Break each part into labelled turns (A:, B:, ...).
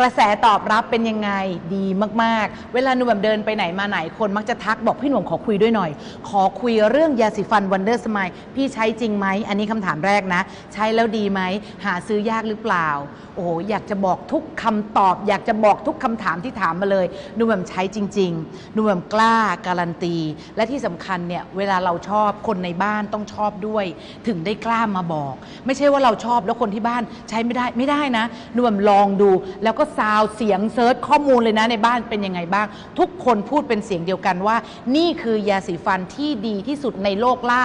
A: กระแสตอบรับเป็นยังไงดีมากๆ เวลาหนูแบบเดินไปไหนมาไหนคนมักจะทักบอกพี่หนุ่มขอคุยด้วยหน่อย ขอคุยเรื่องยาสีฟันวันเดอร์สมายพี่ใช้จริงไหม อันนี้คำถามแรกนะ ใช้แล้วดีไหม หาซื้อยากหรือเปล่า โอ้โหอยากจะบอกทุกคำตอบ อยากจะบอกทุกคำถามที่ถามมาเลยหนูแบบใช้จริงๆหนูแบบกล้าการันตี และที่สำคัญเนี่ยเวลาเราชอบคนในบ้านต้องชอบด้วย ถึงได้กล้ามาบอก ไม่ใช่ว่าเราชอบแล้วคนที่บ้านใช้ไม่ได้ไม่ได้นะหนูแบบลองดูแล้วก็็ซาวเสียงเซิร์ชข้อมูลเลยนะในบ้านเป็นยังไงบ้าง ทุกคนพูดเป็นเสียงเดียวกันว่า นี่คือยาสีฟันที่ดีที่สุดในโลกล่า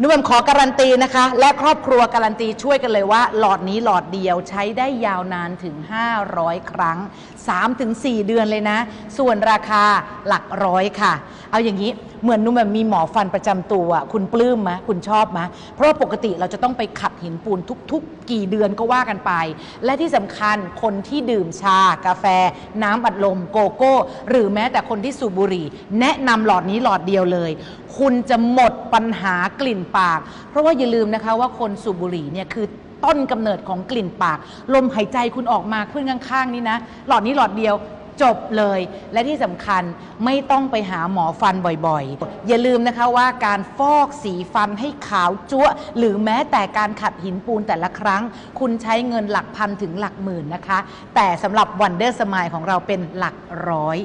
A: นุ่มขอการันตีนะคะ และครอบครัวการันตีช่วยกันเลยว่า หลอดนี้หลอดเดียวใช้ได้ยาวนานถึง 500 ครั้ง 3-4 เดือนเลยนะ ส่วนราคาหลักร้อยค่ะ เอาอย่างนี้เหมือนนุ่มมีหมอฟันประจำตัวคุณปลื้มไหมคุณชอบไหมเพราะปกติเราจะต้องไปขัดหินปูนทุก ๆ กี่เดือนก็ว่ากันไป และที่สำคัญคนที่ดื่มชากาแฟ น้ำอัดลมโกโก้ หรือแม้แต่คนที่สูบบุหรี่ แนะนำหลอดนี้หลอดเดียวเลย คุณจะหมดปัญหากลิ่นปาก เพราะว่าอย่าลืมนะคะว่าคนสูบบุหรี่เนี่ยคือต้นกำเนิดของกลิ่นปาก ลมหายใจคุณออกมาเพื่อนข้างๆนี่นะ หลอดนี้หลอดเดียว จบเลยและที่สำคัญไม่ต้องไปหาหมอฟันบ่อยๆ อย่าลืมนะคะว่าการฟอกสีฟันให้ขาวจั๊วะหรือแม้แต่การขัดหินปูนแต่ละครั้ง คุณใช้เงินหลักพันถึงหลักหมื่นนะคะ แต่สำหรับวันเดอร์สมายของเราเป็นหลักร้อย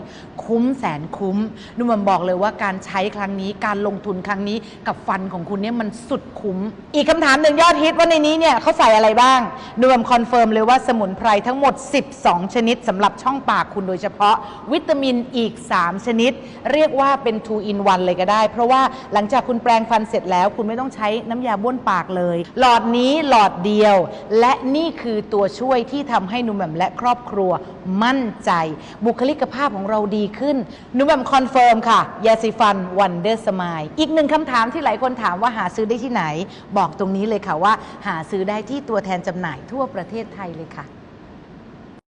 A: คุ้มแสนคุ้มนุ่มบอกเลยว่าการใช้ครั้งนี้การลงทุนครั้งนี้กับฟันของคุณเนี่ยมันสุดคุ้ม อีกคำถามหนึ่งยอดฮิตว่าในนี้เนี่ยเขาใส่อะไรบ้างนุ่มคอนเฟิร์มเลยว่าสมุนไพรทั้งหมด 12 ชนิดสำหรับช่องปากคุณโดยยเฉพาะวิตามินอีก 3 ชนิด เรียกว่าเป็น 2 in 1 เลยก็ได้ เพราะว่าหลังจากคุณแปรงฟันเสร็จแล้วคุณไม่ต้องใช้น้ำยาบ้วนปากเลย หลอดนี้หลอดเดียว และนี่คือตัวช่วยที่ทำให้หนุ่มแหม่มและครอบครัวมั่นใจ บุคลิกภาพของเราดีขึ้นหนุ่มแหม่มคอนเฟิร์มค่ะยาสีฟันวันเดอร์สมายอีกหนึ่งคำถามที่หลายคนถามว่าหาซื้อได้ที่ไหน บอกตรงนี้เลยค่ะว่า หาซื้อได้ที่ตัวแทนจำหน่ายทั่วประเทศไทยเลยค่ะ